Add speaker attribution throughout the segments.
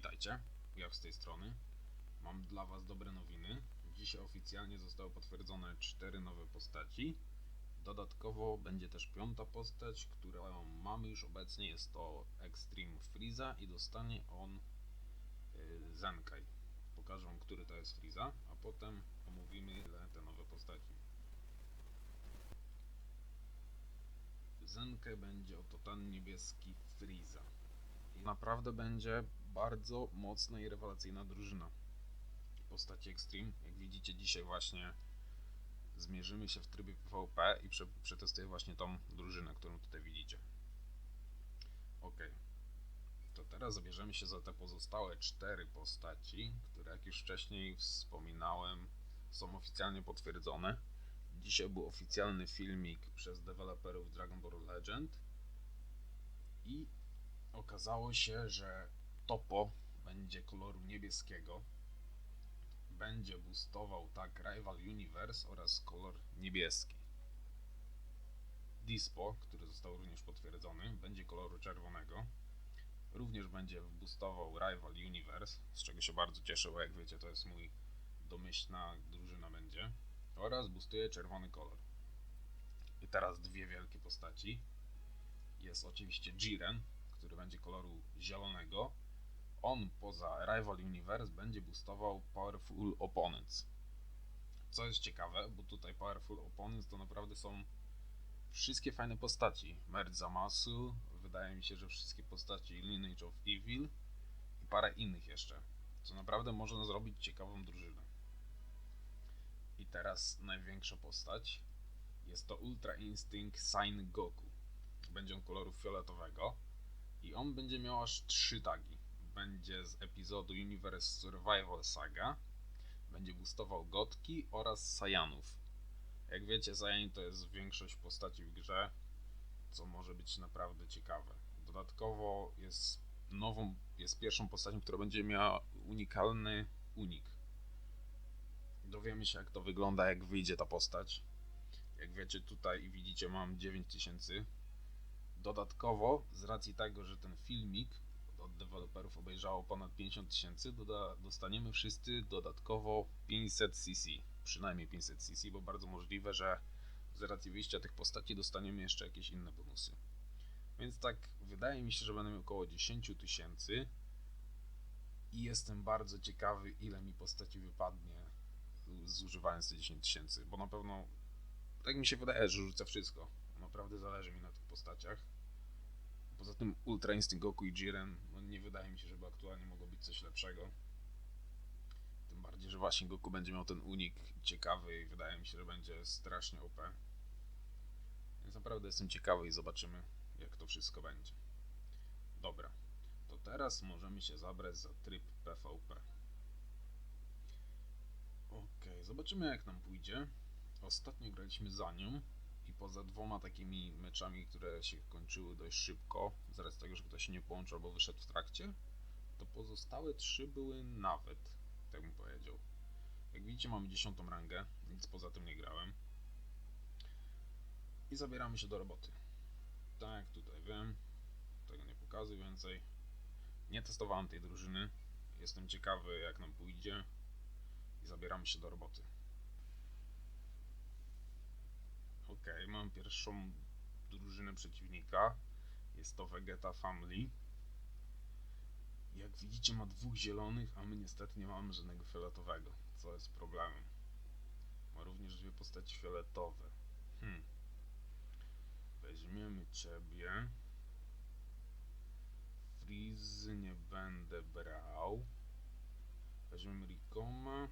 Speaker 1: Witajcie, ja z tej strony. Mam dla Was dobre nowiny. Dzisiaj oficjalnie zostały potwierdzone cztery nowe postaci. Dodatkowo będzie też piąta postać, którą mamy już obecnie. Jest to Extreme Freeza i dostanie on y, Zenkai. Pokażę Wam, który to jest Freeza, a potem omówimy te nowe postaci. Zenkę będzie oto ten niebieski Freeza. I naprawdę będzie bardzo mocna i rewelacyjna drużyna postaci Extreme. Jak widzicie dzisiaj właśnie zmierzymy się w trybie PvP i prze, przetestuję właśnie tą drużynę, którą tutaj widzicie. Ok. To teraz zabierzemy się za te pozostałe cztery postaci, które jak już wcześniej wspominałem są oficjalnie potwierdzone. Dzisiaj był oficjalny filmik przez deweloperów Dragon Ball Legend i okazało się, że Topo będzie koloru niebieskiego. Będzie boostował tak Rival Universe oraz kolor niebieski. Dispo, który został również potwierdzony, będzie koloru czerwonego. Również będzie boostował Rival Universe, z czego się bardzo cieszę, bo jak wiecie, to jest mój domyślna drużyna będzie. Oraz boostuje czerwony kolor. I teraz dwie wielkie postaci. Jest oczywiście Jiren, który będzie koloru zielonego. On poza Rival Universe będzie boostował Powerful Opponents. Co jest ciekawe, bo tutaj Powerful Opponents to naprawdę są wszystkie fajne postaci. Merge Zamasu, wydaje mi się, że wszystkie postaci Lineage of Evil i parę innych jeszcze. Co naprawdę można zrobić ciekawą drużynę. I teraz największa postać. Jest to Ultra Instinct Sign Goku. Będzie on koloru fioletowego i on będzie miał aż trzy tagi. Będzie z epizodu Universe Survival Saga, będzie boostował Gotki oraz Saiyanów. Jak wiecie, Saiyan to jest większość postaci w grze, co może być naprawdę ciekawe. Dodatkowo jest nową, jest pierwszą postacią, która będzie miała unikalny unik. Dowiemy się jak to wygląda, jak wyjdzie ta postać. Jak wiecie, tutaj widzicie, mam 9000 Dodatkowo, z racji tego, że ten filmik od deweloperów obejrzało ponad 50 tysięcy, dostaniemy wszyscy dodatkowo 500 cc. Przynajmniej 500 cc, bo bardzo możliwe, że z racji wyjścia tych postaci dostaniemy jeszcze jakieś inne bonusy. Więc tak, wydaje mi się, że będę miał około 10 tysięcy i jestem bardzo ciekawy, ile mi postaci wypadnie zużywając te 10 tysięcy, bo na pewno tak mi się wydaje, że rzucę wszystko. Naprawdę zależy mi na tych postaciach. Poza tym Ultra Instinct Goku i Jiren, no nie wydaje mi się, żeby aktualnie mogło być coś lepszego. Tym bardziej, że właśnie Goku będzie miał ten unik ciekawy i wydaje mi się, że będzie strasznie OP. Więc naprawdę jestem ciekawy i zobaczymy, jak to wszystko będzie. Dobra, to teraz możemy się zabrać za tryb PvP. Ok, zobaczymy jak nam pójdzie. Ostatnio graliśmy za nią poza dwoma takimi meczami, które się kończyły dość szybko, z tego, że ktoś się nie połączył albo wyszedł w trakcie, to pozostałe trzy były nawet, tak bym powiedział. Jak widzicie mamy dziesiątą rangę, nic poza tym nie grałem. I zabieramy się do roboty. Tak, tutaj wiem, tego nie pokazuję więcej. Nie testowałem tej drużyny, jestem ciekawy jak nam pójdzie i zabieramy się do roboty. Ok, mam pierwszą drużynę przeciwnika. Jest to Vegeta Family. Jak widzicie ma dwóch zielonych, a my niestety nie mamy żadnego fioletowego, co jest problemem. Ma również dwie postaci fioletowe. Hmm. Weźmiemy ciebie. Freeze nie będę brał. Weźmiemy Rikoma.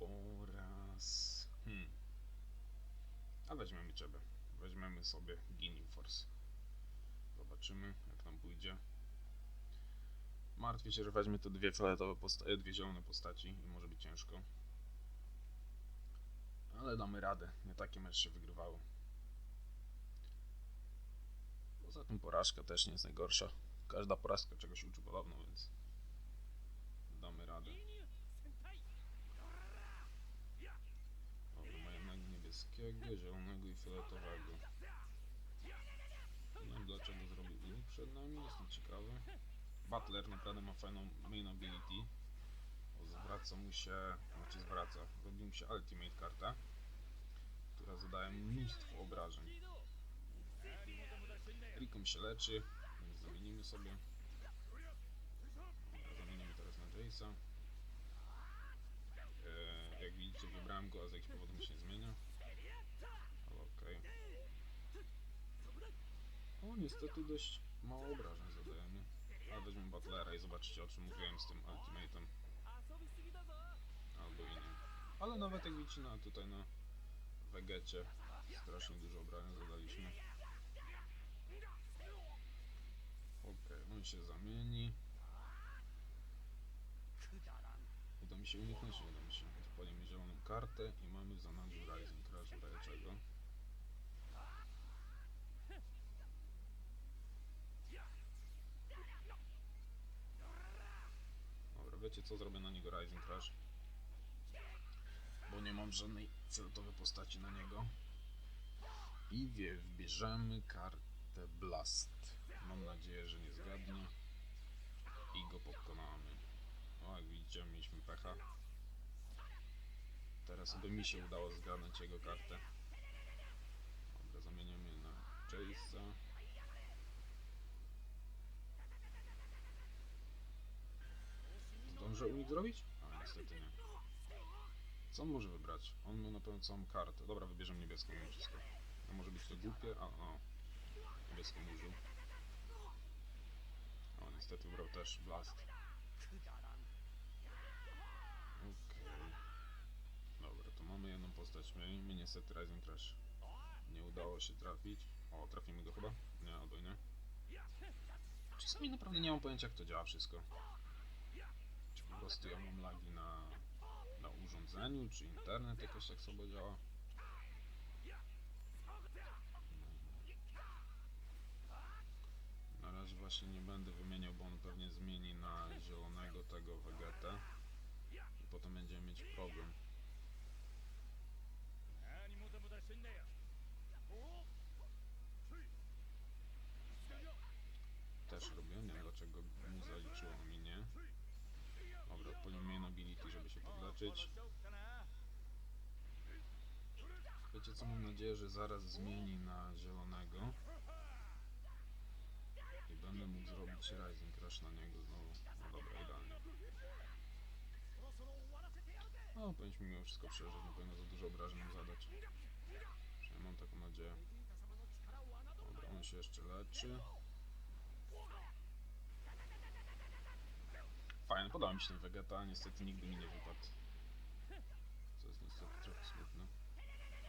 Speaker 1: Oraz... Weźmiemy ciebie. Weźmiemy sobie Guinea Force. Zobaczymy, jak nam pójdzie. Martwię się, że weźmie te dwie fioletowe postacie, dwie zielone postaci i może być ciężko. Ale damy radę. Nie takie mecze się wygrywało. Poza tym porażka też nie jest najgorsza. Każda porażka czegoś uczy podobno, więc damy radę. Dobra, mają nagi niebieskiego, fioletowego. Nie wiem dlaczego zrobił unik przed nami, jestem ciekawy. Butler naprawdę ma fajną main ability. Zwraca mu się, znaczy zwraca, robi mu się ultimate karta, która zadaje mnóstwo obrażeń. Rikom się leczy, więc zamienimy sobie. Zamienimy teraz na Jace'a. Eee, jak widzicie wybrałem go, a z jakiegoś powodu się zmienia. Ale okej. O, niestety dość mało obrażeń zadajemy. Ale weźmiemy Butlera i zobaczycie o czym mówiłem z tym ultimatem. Albo innym. Ale nawet jak widzicie na, tutaj na Wegecie strasznie dużo obrażeń zadaliśmy. Okej, on się zamieni. Uda mi się uniknąć, uda mi się. Odpalimy zieloną kartę i mamy w zanadrzu Rising Crash w razie czego. Dobra, wiecie co? Zrobię na niego Rising Crash. Bo nie mam żadnej fioletowej postaci na niego. I wie, wbierzemy kartę Blast. Mam nadzieję, że nie zgadnie. I go pokonamy. O, jak widzicie, mieliśmy pecha. Teraz by mi się udało zgadnąć jego kartę. Dobra, zamieniamy na Chase'a. Zdążę unik zrobić? A, niestety nie. Co on może wybrać? On miał na pewno całą kartę. Dobra, wybierzemy niebieską mimo wszystko. No może być to głupie, a o. Niebieską użył. O, niestety wybrał też Blast. Okej. Dobra, to mamy jedną postać mniej. Mi niestety Rising Crash nie udało się trafić. O, trafimy go chyba? Nie, albo i nie. Czasami naprawdę nie mam pojęcia jak to działa wszystko. Po prostu ja mam lagi na, na urządzeniu, czy internet jakoś tak sobie działa. Na razie właśnie nie będę wymieniał, bo on pewnie zmieni na zielonego tego Vegetę. I potem będziemy mieć problem. Też robię, nie wiem dlaczego mu Dobra, odpalimy main ability, żeby się podleczyć. Wiecie co, mam nadzieję, że zaraz zmieni na zielonego. I będę mógł zrobić Rising Crash na niego znowu. No dobra, idealnie. No, powinniśmy mimo wszystko przeżyć, nie powinno za dużo obrażeń zadać. Mam taką nadzieję. Dobra, on się jeszcze leczy. Fajnie, podoba mi się ten Vegeta, niestety nigdy mi nie wypadł. Co jest niestety trochę smutne.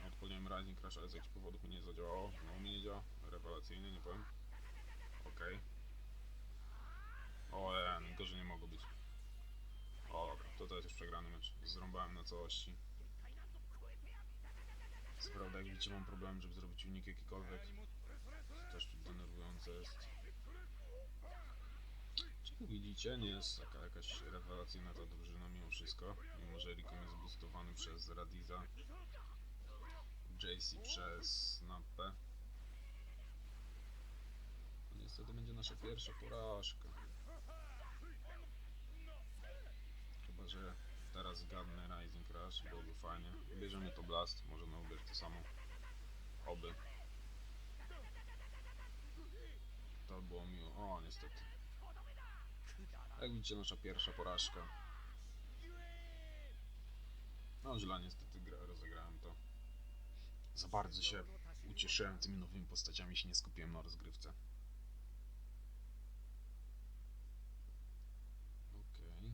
Speaker 1: Odpaliłem Rising Crash, ale z jakichś powodów mi nie zadziałało. No mi nie działa. Rewelacyjnie, nie powiem. Okej. O, ja, gorzej nie mogło być. O, dobra, to też już przegrany mecz. Zrąbałem na całości. Co prawda, jak widzicie, mam problem, żeby zrobić unik jakikolwiek. To też denerwujące jest. Widzicie, nie jest taka jakaś rewelacyjna ta drużyna mimo wszystko. Mimo, że Rikom jest boostowany przez Radiza, JC przez Nappę. No niestety będzie nasza pierwsza porażka. Chyba, że teraz zgadnę Rising Crash, byłoby fajnie. Bierzemy to Blast, może na to samo. Oby. To było miło. O, niestety. Jak widzicie, nasza pierwsza porażka. No źle niestety gra, rozegrałem to. Za bardzo się ucieszyłem tymi nowymi postaciami, się nie skupiłem na rozgrywce. Okej.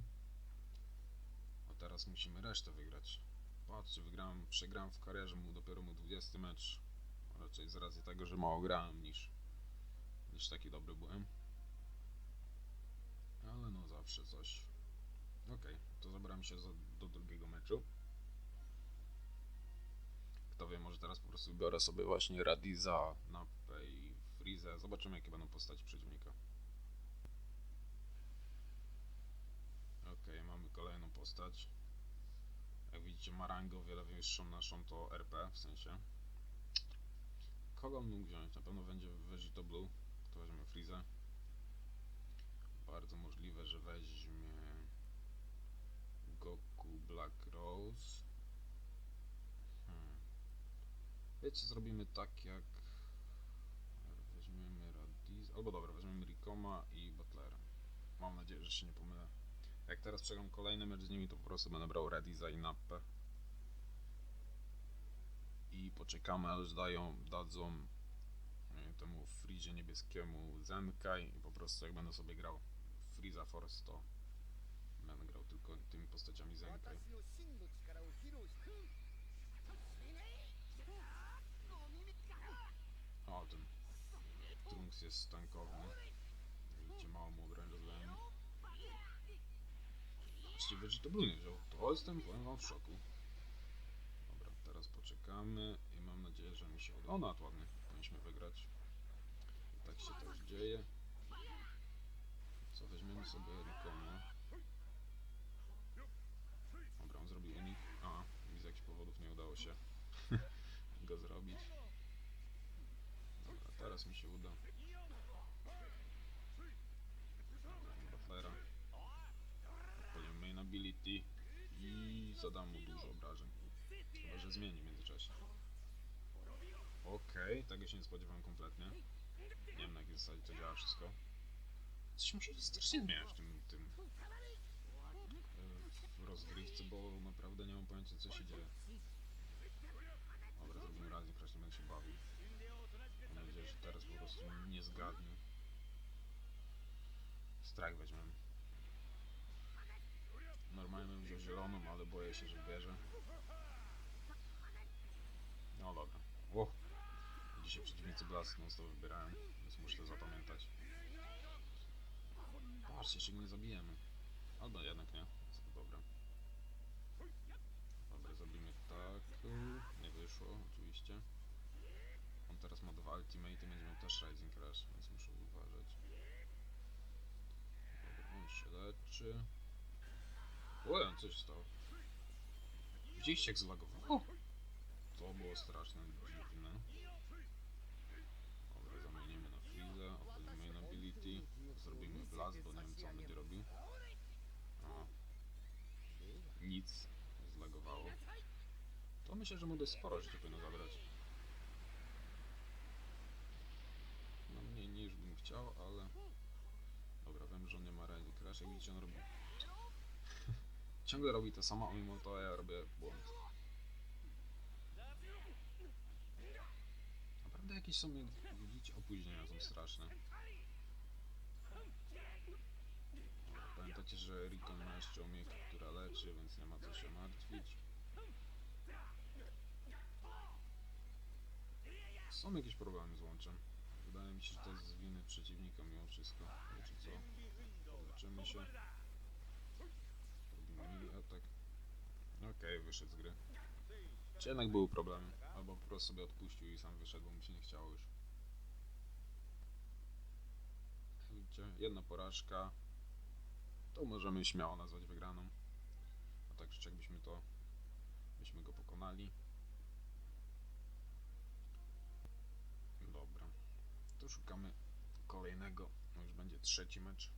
Speaker 1: A teraz musimy resztę wygrać. Patrzcie, wygrałem, przegrałem w karierze, mu dopiero mu 20 mecz. Raczej z racji tego, że mało grałem niż, niż taki dobry byłem. Ale no zawsze coś. Okej, to zabieram się za, do drugiego meczu. Kto wie, może teraz po prostu biorę sobie właśnie Radiza, Nappę i Freeze. Zobaczymy jakie będą postaci przeciwnika. Okej, mamy kolejną postać. Jak widzicie ma rangę o wiele wyższą naszą to RP, w sensie. Kogo mógł wziąć? Na pewno będzie Vegito Blue. To weźmiemy Freeze. Bardzo możliwe, że weźmie Goku Black Rose. Hmm. Wiecie, zrobimy tak jak weźmiemy Radiz, albo dobra, weźmiemy Rikoma i Butlera. Mam nadzieję, że się nie pomylę. Jak teraz przegram kolejny mecz z nimi, to po prostu będę brał Radiza i Nappę. I poczekamy, aż dają, dadzą temu Frizie niebieskiemu Zenkai i po prostu jak będę sobie grał Freeza Force 100. Mian grał tylko tymi postaciami
Speaker 2: z
Speaker 1: O, ten Trunks jest tankowny. Widzicie, mało mu obręża zdałem. Właściwie Vegeta nie wziął. To jestem, powiem wam, w szoku. Dobra, teraz poczekamy i mam nadzieję, że mi się uda. O, no, ładnie. Powinniśmy wygrać. I tak się też dzieje. Co, weźmiemy sobie Rikona. Dobra, on zrobił unik. A, mi z jakichś powodów nie udało się go zrobić. Dobra, teraz mi się uda. Butlera. Odpalimy main ability i zadam mu dużo obrażeń. Chyba, że zmieni w międzyczasie. Okej, tego się nie spodziewałem kompletnie. Nie wiem na jakiej zasadzie to działa wszystko. Coś musi strasznie zmieniać w tym, tym e, w rozgrywce, bo naprawdę nie mam pojęcia co się dzieje. Dobra, zrobimy raz i nie będę się bawił. Mam nadzieję, że teraz po prostu nie zgadnę. Strike weźmiemy. Normalnie bym wziął zieloną, ale boję się, że bierze. No dobra. O! Dzisiaj przeciwnicy Blast non stop wybierają, więc muszę to zapamiętać. Patrzcie, się go nie zabijemy. Albo jednak nie. Dobra. Dobra, zrobimy tak. Nie wyszło, oczywiście. On teraz ma dwa ultimate i będzie miał też Rising Crash, więc muszę uważać. Dobra, on się leczy. Oj, coś stało. Widzieliście jak zlagowało? To było straszne, dziwne. Dobra, zamienimy na Freeza, odpalimy main ability, zrobimy blast, bo nie wiem co on będzie robił. A. Nic, zlagowało. To myślę, że mu dość sporo życia powinno zabrać. No mniej niż bym chciał, ale... Dobra, wiem, że on nie ma Rising Crash, jak widzicie on robi... Ciągle robi to samo, a mimo to ja robię błąd. Naprawdę jakieś są, jak widzicie, opóźnienia są straszne. Pamiętacie, że Rikon ma jeszcze umiejętność, która leczy, więc nie ma co się martwić. Są jakieś problemy z łączem. Wydaje mi się, że to jest z winy przeciwnika mimo wszystko. Wiecie co? Podleczymy się. Robimy atak. Okej, wyszedł z gry. Czy jednak były problemy? Albo po prostu sobie odpuścił i sam wyszedł, bo mu się nie chciało już. Widzicie, jedna porażka. To możemy śmiało nazwać wygraną. A tak czy jakbyśmy to, byśmy go pokonali. Dobra. To szukamy kolejnego. No już będzie trzeci mecz.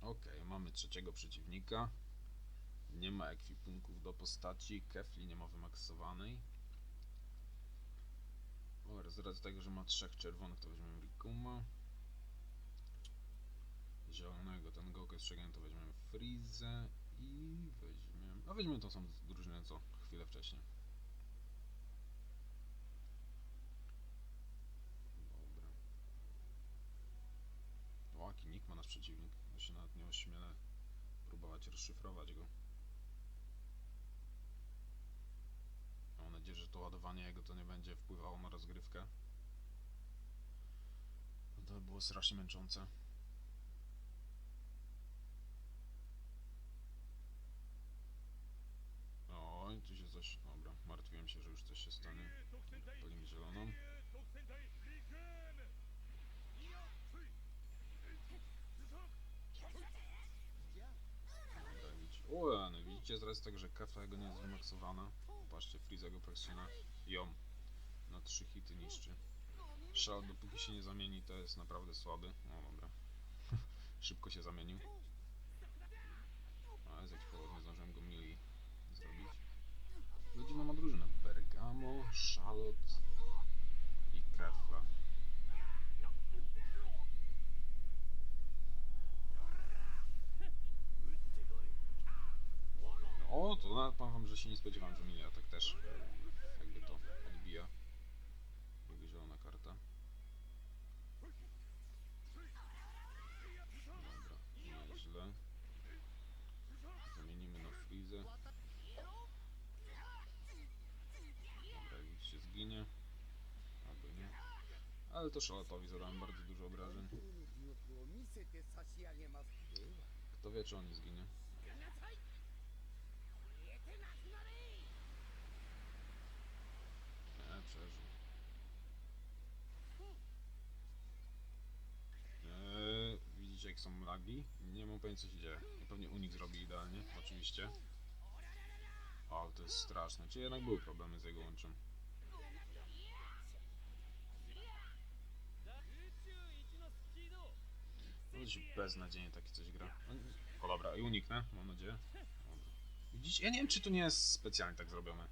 Speaker 1: Ok, mamy trzeciego przeciwnika. Nie ma ekwipunków do postaci. Kefli nie ma wymaksowanej. Dobra, z racji tego, że ma trzech czerwonych, to weźmiemy Rikuma. Zielonego, ten jest przegrany, to weźmiemy Freezę i weźmiemy... A weźmiemy tą samą drużynę co chwilę wcześniej. Dobra. O, jaki ma nasz przeciwnik. Ja się nawet nie ośmielę próbować rozszyfrować go. Mam nadzieję, że to ładowanie jego to nie będzie wpływało na rozgrywkę. No to by było strasznie męczące. Oj, tu się coś... Dobra, martwiłem się, że już coś się stanie. Dobra, Palimy zieloną. Dobra, widzicie. O, no racji tego, że kafa jego nie jest wymaksowana. Popatrzcie, Freeza go presjona. Ją. na trzy hity niszczy. Shell dopóki się nie zamieni to jest naprawdę słaby. O dobra. Szybko się zamienił. Ale z powód nie zdążyłem go mili zrobić. Widzimy ma drużynę. Bergamo, Charlotte i Kefla. O, to na powiem wam, że się nie spodziewałem, że minie atak też e, jakby to odbija. Jakby zielona karta. Dobra, nieźle. Zamienimy na Freeze. Dobra, jak się zginie. Albo nie. Ale to szalatowi zadałem bardzo dużo obrażeń. Kto wie, czy on nie zginie. Eee, widzicie jak są lagi? Nie mam pojęcia co się dzieje. I pewnie unik zrobi idealnie, oczywiście. Ale to jest straszne. Czy jednak były problemy z jego łączem? No to się beznadziejnie takie coś gra. No, O dobra, i uniknę, mam nadzieję. Widzicie, ja nie wiem czy to nie jest specjalnie tak zrobione.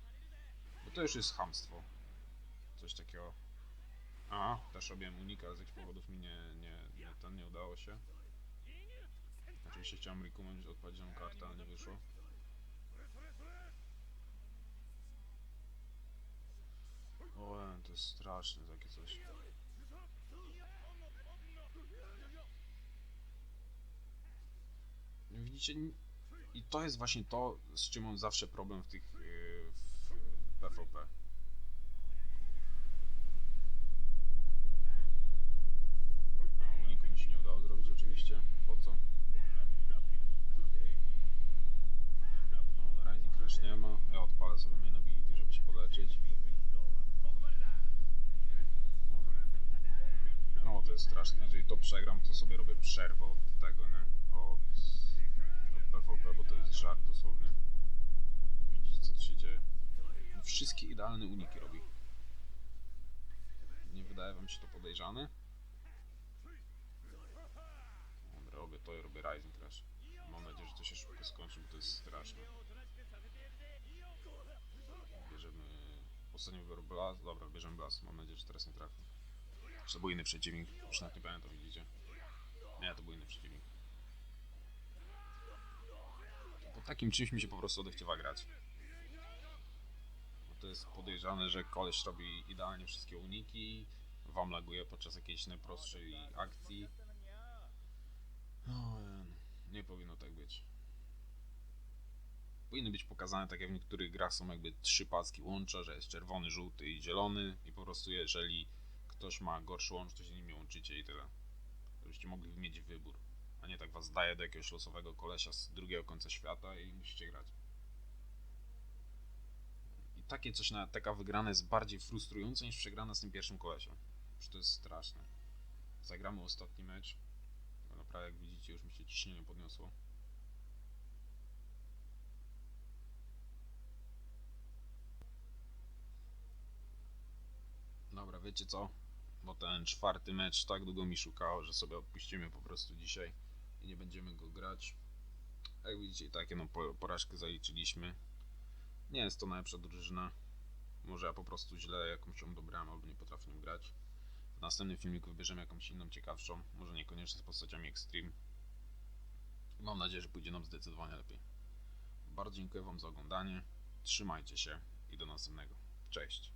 Speaker 1: Bo to już jest hamstwo. Coś takiego. Aha, też robiłem unik, ale z jakichś powodów mi nie, nie, nie, ten nie udało się. Oczywiście chciałem rekomendować odpowiedzialną kartę, ale nie wyszło. O, to jest straszne takie coś. Widzicie, n- i to jest właśnie to, z czym mam zawsze problem w tych yy, w PvP. A uniku mi się nie udało zrobić oczywiście. Po co? No, Rising Crash nie ma. Ja odpalę sobie main ability, żeby się poleczyć. No to jest straszne. Jeżeli to przegram, to sobie robię przerwę od tego, nie? Od, od PvP, bo to jest żart dosłownie. Widzicie co tu się dzieje. Wszystkie idealne uniki robi. Nie wydaje wam się to podejrzane? Robię to i robię Rising Crash. Mam nadzieję, że to się szybko skończy, bo to jest straszne. Bierzemy... Ostatnio wybrał Blast. Dobra, bierzemy Blast. Mam nadzieję, że teraz nie trafi. Czy to był inny przeciwnik? Już nawet nie pamiętam, widzicie. Nie, to był inny przeciwnik. Po takim czymś mi się po prostu odechciewa grać. Bo to jest podejrzane, że koleś robi idealnie wszystkie uniki, wam laguje podczas jakiejś najprostszej akcji. No, nie powinno tak być. Powinny być pokazane tak jak w niektórych grach są jakby trzy paski łącza, że jest czerwony, żółty i zielony i po prostu jeżeli ktoś ma gorszy łącz, to się nimi łączycie i tyle. Żebyście mogli mieć wybór, a nie tak was daje do jakiegoś losowego kolesia z drugiego końca świata i musicie grać. I takie coś na taka wygrana jest bardziej frustrujące niż przegrana z tym pierwszym kolesiem. Już to jest straszne. Zagramy ostatni mecz. Jak widzicie już mi się ciśnienie podniosło. Dobra, wiecie co? Bo ten czwarty mecz tak długo mi szukało, że sobie odpuścimy po prostu dzisiaj i nie będziemy go grać. Jak widzicie, takie no po- porażkę zaliczyliśmy. Nie jest to najlepsza drużyna. Może ja po prostu źle jakąś ją dobrałem albo nie potrafię grać. W następnym filmiku wybierzemy jakąś inną, ciekawszą. Może niekoniecznie z postaciami Extreme. Mam nadzieję, że pójdzie nam zdecydowanie lepiej. Bardzo dziękuję Wam za oglądanie. Trzymajcie się i do następnego. Cześć.